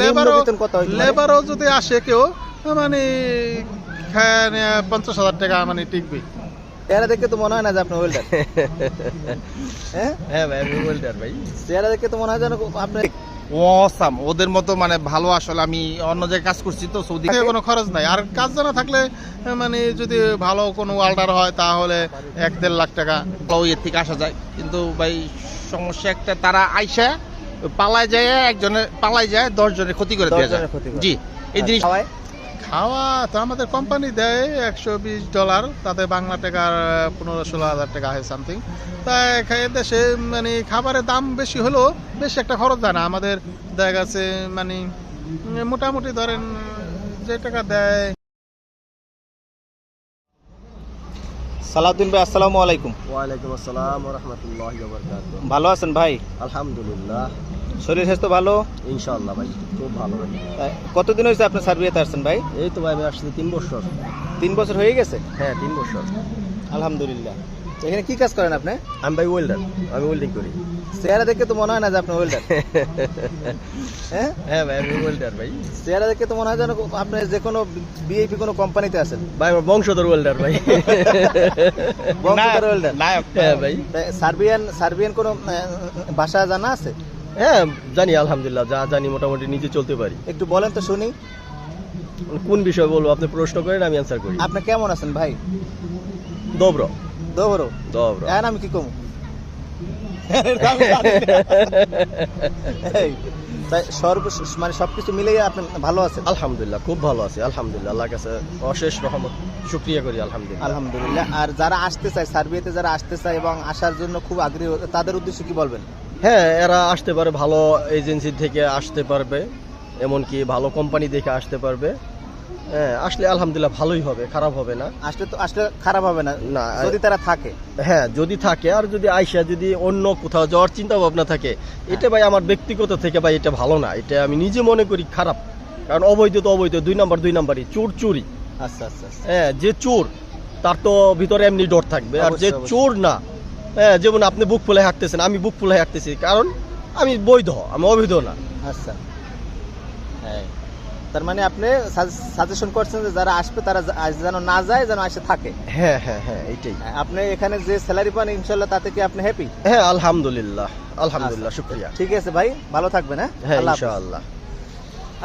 লেবারও পারে? লেবারও যদি আসে কেউ মানে পঞ্চাশ হাজার টাকা মানে টিকবে। চেহারা দেখে তো মনে হয় না যে আপনি ওয়েল্ডার হ্যাঁ? হ্যাঁ ভাই আমি ওয়েল্ডার ভাই। চেহারা দেখে তো মনে হয় যেন আপনি অসাম ওদের মতো মানে ভালো আসলে আমি অন্য জায়গায় কাজ করছি তো সৌদি কোনো খরচ নাই। আর কাজ জানা থাকলে মানে যদি ভালো কোনো ওয়াল্ডার হয় তাহলে এক দেড় লাখ টাকা। তাও এর থেকে আসা যায়। কিন্তু ভাই সমস্যা একটা তারা আইসা পালায় যায় একজনের পালায় যায় দশ জনের ক্ষতি করে দেওয়া যায়। জি এই জিনিস খাওয়া তো আমাদের কোম্পানি দেয় একশো বিশ ডলার তাতে বাংলা টাকার পনেরো ষোলো হাজার টাকা হয় সামথিং তাই দেশে মানে খাবারের দাম বেশি হলেও বেশি একটা খরচ দেয় না। আমাদের দেখা গেছে মানে মোটামুটি ধরেন যে টাকা দেয়। সালাউদ্দিন ভাই আসসালামু আলাইকুম। ওয়ালাইকুম আসসালাম রহমতুল্লাহ ভালো আছেন ভাই? আলহামদুলিল্লাহ। শরীর স্বাস্থ্য ভালো? ইনশাআল্লাহ ভাই খুব ভালো ভাই। কতদিন হয়েছে আপনি সার্বিয়াতে আসছেন ভাই? এই তো ভাই আমি আসছি তিন বছর। তিন বছর হয়ে গেছে? হ্যাঁ তিন বছর। আলহামদুলিল্লাহ। এখানে কি কাজ করেন আপনি? আমি ভাই ওয়েল্ডার আমি ওয়েল্ডিং করি। চেহারা দেখে তো মনে হয় না যে আপনি ওয়েল্ডার হ্যাঁ? হ্যাঁ ভাই আমি ওয়েল্ডার ভাই। চেহারা দেখে তো মনে হয় যেন আপনি যে কোনো বিএপি কোনো কোম্পানিতে আছেন। ভাই আমার বংশধর ওয়েল্ডার ভাই। বংশধর ওয়েল্ডার নায়ক। হ্যাঁ ভাই। সার্বিয়ান সার্বিয়ান কোনো ভাষা জানা আছে? হ্যাঁ জানি আলহামদুলিল্লাহ যা জানি মোটামুটি নিজে চলতে পারি। একটু বলেন তো শুনি। কোন বিষয় বলব? আপনি প্রশ্ন করেন আমি অ্যান্সার করি। আপনি কেমন আছেন ভাই? দোবর। দোবরো? দোবর। এখন আমি কি কম? সর্ব মানে সবকিছু মিলেই আপনি ভালো আছেন? আলহামদুলিল্লাহ খুব ভালো আছি আলহামদুলিল্লাহ আল্লাহর কাছে অশেষ রহমত শুক্রিয়া করি আলহামদুলিল্লাহ। আলহামদুলিল্লাহ আর যারা আসতে চায় সার্বিয়াতে যারা আসতে চায় এবং আসার জন্য খুব আগ্রহী তাদের উদ্দেশ্যে কি বলবেন? হ্যাঁ এরা আসতে পারে ভালো এজেন্সি থেকে আসতে পারবে এমনকি ভালো কোম্পানি দেখে আসতে পারবে। হ্যাঁ আসলে আলহামদুলিল্লাহ ভালোই হবে খারাপ হবে না। আসলে তো আসলে খারাপ হবে না না যদি তারা থাকে। হ্যাঁ যদি থাকে আর যদি আইসা যদি অন্য কোথাও যাওয়ার চিন্তা ভাবনা থাকে এটা ভাই আমার ব্যক্তিগত থেকে ভাই এটা ভালো না এটা আমি নিজে মনে করি খারাপ। কারণ অবৈধ তো অবৈধ দুই নাম্বার দুই নাম্বারই চোর চুরি। আচ্ছা আচ্ছা আচ্ছা। হ্যাঁ যে চোর তার তো ভিতরে এমনি ডর থাকবে আর যে। চোর না হ্যাঁ যেমন আপনি বুক ফুলে হাঁটতেছেন আমি বুক ফুলে হাঁটতেছি কারণ আমি বৈধ আমি অবৈধ না। আচ্ছা। হ্যাঁ। তার মানে আপনি সাজেশন করছেন যে যারা আসবে তারা যেন না যায় যেন আসে থাকে। হ্যাঁ হ্যাঁ হ্যাঁ এইটাই। হ্যাঁ, আপনি এখানে যে স্যালারি পান ইনশাল্লাহ তাতে কি আপনি হ্যাপি হ্যাঁ আলহামদুলিল্লাহ আলহামদুলিল্লাহ শুক্রিয়া। ঠিক আছে ভাই ভালো থাকবেন হ্যাঁ? হ্যাঁ ইনশাআল্লাহ।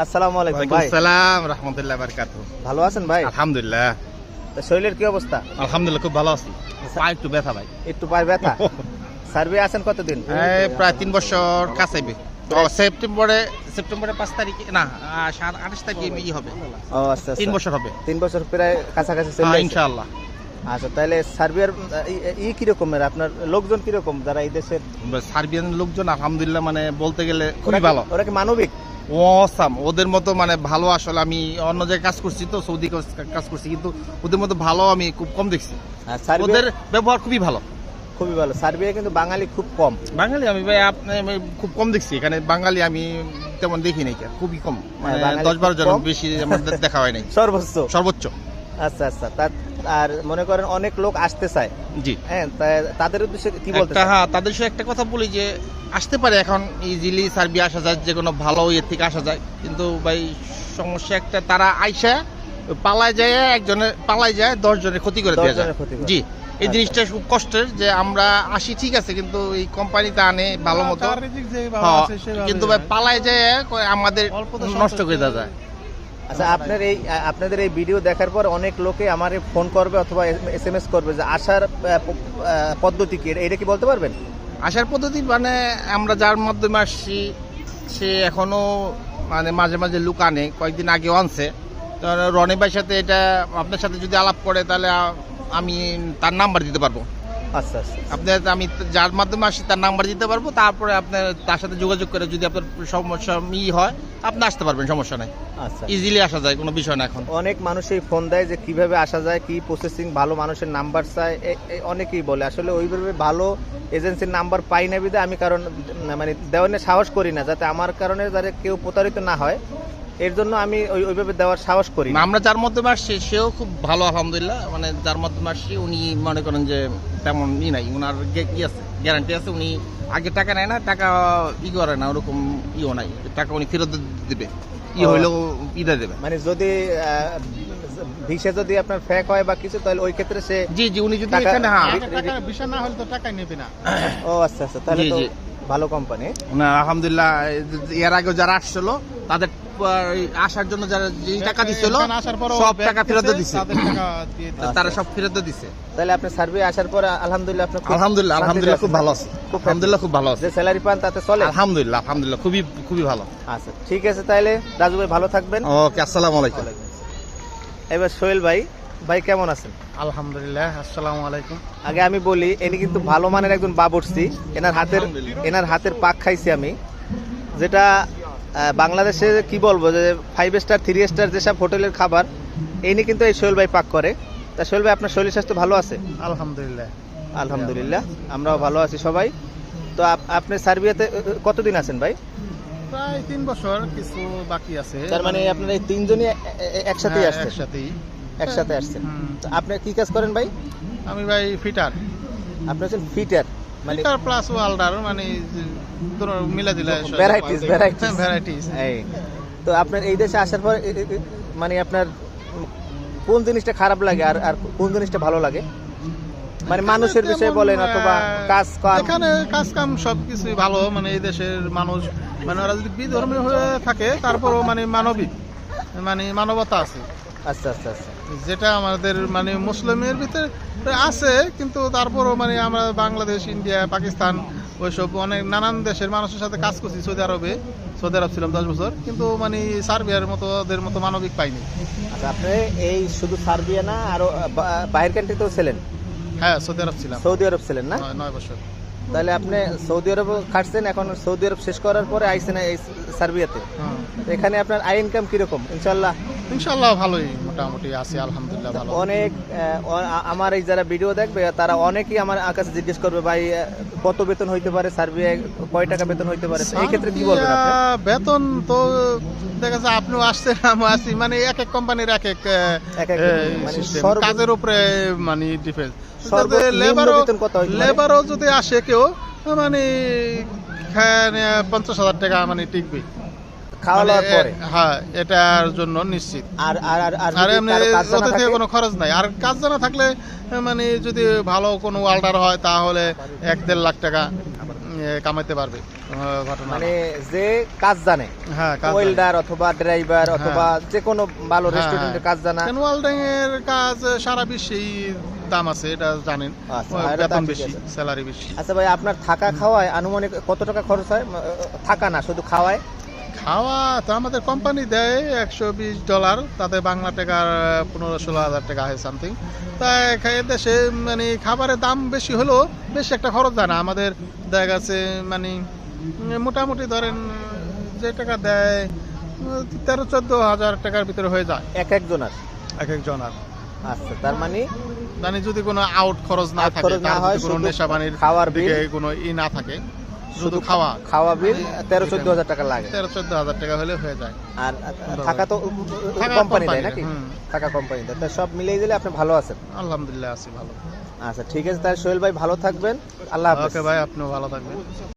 আসসালামু আলাইকুম ভাই। সালাম রহমতুল্লাহ বারকাত ভালো আছেন ভাই? আলহামদুলিল্লাহ। শরীরের কি অবস্থা? আলহামদুলিল্লাহ খুব ভালো আছি। পা একটু ব্যথা ভাই। একটু পায়ে ব্যথা? সার্ভে আছেন কতদিন? প্রায় তিন বছর তো সেপ্টেম্বরে সেপ্টেম্বরে পাঁচ তারিখে না আঠাশ তারিখে ই হবে। ও আচ্ছা তিন আচ্ছা বছর হবে। তিন বছর প্রায় কাছাকাছি হ্যাঁ, ইনশাআল্লাহ। আচ্ছা তাহলে সার্বিয়ার ই কিরকমের? আপনার লোকজন কীরকম যারা এই দেশের? সার্বিয়ান লোকজন আলহামদুলিল্লাহ মানে বলতে গেলে খুবই ভালো। ওরা কি মানবিক? অসাম ওদের মতো মানে ভালো আসলে আমি অন্য জায়গায় কাজ করছি তো সৌদি কাজ- করছি কিন্তু ওদের মতো ভালো আমি খুব কম দেখছি। আর ওদের ব্যবহার খুবই ভালো। খুবই ভালো। সার্বিয়া কিন্তু বাঙালি খুব কম। বাঙালি আমি ভাই আপনি খুব কম দেখছি। এখানে বাঙালি আমি তেমন দেখি নাই। খুবই কম। মানে দশ বারো জন বেশি আমার দেখা হয় নাই। সর্বোচ্চ। সর্বোচ্চ। আচ্ছা আচ্ছা। তা আর মনে করেন অনেক লোক আসতে চায়। জি। হ্যাঁ তাদের উদ্দেশ্যে কি বলতে হ্যাঁ তাদের সাথে একটা কথা বলি যে আসতে পারে এখন ইজিলি সার্বিয়া আসা যায় যে কোনো ভালো ইয়ে থেকে আসা যায়। কিন্তু ভাই সমস্যা একটা তারা আইসা পালায় যায় একজনের পালায় যায় দশ জনের ক্ষতি করে দেওয়া যায়। জি এই আচ্ছা। জিনিসটা খুব কষ্টের যে আমরা আসি ঠিক আছে কিন্তু এই কোম্পানিতে আনে ভালো মতো। হ্যাঁ, কিন্তু ভাই পালায় যায় আমাদের নষ্ট করে দেওয়া যায়। আচ্ছা আপনার এই আপনাদের এই ভিডিও দেখার পর অনেক লোকে আমার ফোন করবে অথবা এস এম এস করবে যে আসার পদ্ধতি কি? এটা কি বলতে পারবেন? আসার পদ্ধতি মানে আমরা যার মাধ্যমে আসছি, সে এখনও মানে মাঝে মাঝে লুক আনে, কয়েকদিন আগে আনছে। তো রনি ভাইয়ের সাথে এটা, আপনার সাথে যদি আলাপ করে, তাহলে আমি তার নাম্বার দিতে পারব। আচ্ছা আচ্ছা আপনার আমি যার মাধ্যমে আসি তার নাম্বার দিতে পারব তারপরে আপনার তার সাথে যোগাযোগ করে যদি আপনার সমস্যা ই হয় আপনি আসতে পারবেন সমস্যা নাই। আচ্ছা। ইজিলি আসা যায় কোনো বিষয় না এখন। অনেক মানুষই ফোন দেয় যে কীভাবে আসা যায় কি প্রসেসিং ভালো মানুষের নাম্বার চায় অনেকেই বলে। আসলে ওইভাবে ভালো এজেন্সির নাম্বার পাই না বিদে আমি কারণ মানে দেওয়ার সাহস করি না যাতে আমার কারণে যাতে কেউ প্রতারিত না হয়। এর জন্য আমি ওই ওইভাবে দেওয়ার সাহস করি আমরা যার মাধ্যমে আসছি সেও খুব ভালো আলহামদুলিল্লাহ। মানে যার মাধ্যমে আসছি উনি মনে করেন যে তেমন ই নাই ওনার কি আছে গ্যারান্টি আছে উনি আগে টাকা নেয় না টাকা ই করে না ওরকম ইও নাই। টাকা উনি ফেরত দিবে। ই হইলেও ইদা দেবে। মানে যদি ভিসা যদি আপনার ফেক হয় বা কিছু তাহলে ওই ক্ষেত্রে সে জি জি উনি যদি টাকা- এখানে হ্যাঁ। রি- রি- না হলে তো টাকাই নেবে না। ও আচ্ছা আচ্ছা তাহলে তো ভালো কোম্পানি না আলহামদুলিল্লাহ এর আগে যারা আসছিল তাদের আসার জন্য যারা যে টাকা দিছিল সব টাকা ফেরত দিছে। তারা সব ফেরত দিছে। তাহলে আপনি সার্ভে আসার পর আলহামদুলিল্লাহ আপনি আলহামদুলিল্লাহ আলহামদুলিল্লাহ খুব। ভালো আছে। খুব আলহামদুলিল্লাহ খুব ভালো আছে। যে স্যালারি পান তাতে চলে? আলহামদুলিল্লাহ আলহামদুলিল্লাহ খুবই খুবই ভালো। আচ্ছা ঠিক আছে তাহলে রাজু ভাই ভালো থাকবেন। ওকে আসসালামু আলাইকুম। এবার সোহেল ভাই ভাই কেমন আছেন? আলহামদুলিল্লাহ আসসালামু আলাইকুম। আগে আমি বলি এনি কিন্তু ভালো মানের একজন বাবুর্চি এনার হাতের এনার হাতের পাক খাইছি আমি। যেটা বাংলাদেশে কি বলব যে ফাইভ স্টার থ্রি স্টার যেসব হোটেলের খাবার এই নিয়ে কিন্তু এই সোহেল ভাই পাক করে। তা সোহেল ভাই আপনার শরীর স্বাস্থ্য ভালো আছে? আলহামদুলিল্লাহ। আলহামদুলিল্লাহ আমরাও ভালো আছি সবাই। তো আপনি সার্বিয়াতে কতদিন আছেন ভাই? প্রায় তিন বছর কিছু বাকি আছে। তার মানে আপনার এই তিনজনই একসাথেই হ্যাঁ, আসছেন? একসাথেই। একসাথে আসছেন। তো আপনি কি কাজ করেন ভাই? আমি ভাই ফিটার আপনি হচ্ছেন ফিটার মানে ফিটার প্লাস ওয়াল্ডার মানে মিলা দিলে. ভ্যারাইটিস এই। তো আপনার এই দেশে আসার পর মানে আপনার কোন জিনিসটা খারাপ লাগে আর আর কোন জিনিসটা ভালো লাগে? মানে মানুষের বিষয়ে বলেন অথবা কাজ কাম এখানে কাজ কাম সবকিছুই ভালো মানে এই দেশের মানুষ মানে ওরা যদি বিধর্মী হয়ে থাকে তারপরও মানে মানবিক মানে মানবতা আছে। আচ্ছা আচ্ছা আচ্ছা। যেটা আমাদের মানে মুসলিমের ভিতরে আছে কিন্তু তারপরও মানে আমরা বাংলাদেশ ইন্ডিয়া পাকিস্তান ওইসব অনেক নানান দেশের মানুষের সাথে কাজ করছি সৌদি আরবে। সৌদি আরব ছিলাম দশ বছর কিন্তু মানে সার্বিয়ার মতো ওদের মতো মানবিক পাইনি। আচ্ছা আপনি এই শুধু সার্বিয়া না আরও বা- বাইরের কান্ট্রিতেও ছিলেন? হ্যাঁ সৌদি আরব ছিলাম। সৌদি আরব ছিলেন না? নয়- বছর। তাহলে আপনি সৌদি আরব খাটছেন এখন সৌদি আরব শেষ করার পরে আইসেন এই সার্বিয়াতে। হ্যাঁ। এখানে আপনার আই ইনকাম কীরকম? ইনশাল্লাহ ইনশাল্লাহ ভালোই। মোটামুটি আছে আলহামদুলিল্লাহ ভালো অনেক আমার এই যারা ভিডিও দেখবে তারা অনেকেই আমার কাছে জিজ্ঞেস করবে ভাই কত বেতন হইতে পারে সার্বিয়ায় কয় টাকা বেতন হইতে পারে? এই ক্ষেত্রে কি বলবেন আপনি? বেতন তো দেখা যাচ্ছে আপনিও আসছেন আমিও আসছি মানে এক এক কোম্পানির এক এক মানে কাজের উপরে মানে ডিফেন্স সর্বনিম্ন লেবারও লেবারও যদি আসে কেউ মানে পঞ্চাশ হাজার টাকা মানে টিকবে খাওয়া মানে দাওয়ার পরে? হ্যাঁ এটার জন্য নিশ্চিত। আর আর আর আর আর যদি এমনি কারও কাজ জানা ওদের থেকে কোনো খরচ নাই। আর কাজ জানা থাকলে মানে যদি ভালো কোনো ওয়াল্ডার হয় তাহলে এক দেড় লাখ টাকা কামাইতে পারবে ঘটনা। মানে যে কাজ জানে হ্যাঁ ওয়েল্ডার অথবা ড্রাইভার হ্যাঁ। অথবা যে কোনো ভালো হ্যাঁ, রেস্টুরেন্টের হ্যাঁ। কাজ জানা। ওয়েল্ডিং এর কাজ সারা বিশ্বেই দাম আছে এটা জানেন। আচ্ছা, বেতন বেশি স্যালারি বেশি। আচ্ছা ভাই আপনার থাকা খাওয়ায় আনুমানিক কত টাকা খরচ হয়? থাকা না শুধু খাওয়ায়? খাওয়া তো আমাদের কোম্পানি দেয় একশো বিশ ডলার তাতে বাংলা টাকার পনেরো ষোলো হাজার টাকা হয় সামথিং তাই দেশে মানে খাবারের দাম বেশি হলেও বেশি একটা খরচ যায় না। আমাদের দেখা গেছে মানে মোটামুটি ধরেন যে টাকা দেয় তেরো চোদ্দ হাজার টাকার ভিতরে হয়ে যায়। এক একজনের এক একজন আর। আচ্ছা তার মানে? মানে যদি কোনো আউট খরচ না থাকে না হয়, কোনো নেশা পানির খাওয়ার দিকে কোনো ই না থাকে। শুধু খাওয়া। খাওয়া। বিল তেরো চোদ্দ হাজার টাকা লাগে। তেরো চোদ্দ হাজার টাকা হলে হয়ে যায়। আর থাকা তো কোম্পানি দেয় নাকি? থাকা কোম্পানি দেয়। তা সব মিলিয়ে দিলে আপনি ভালো আছেন? আলহামদুলিল্লাহ আছি ভালো। আচ্ছা ঠিক আছে। তাহলে সোহেল ভাই ভালো থাকবেন। আল্লাহ হাফেজ। ওকে ভাই আপনিও ভালো থাকবেন।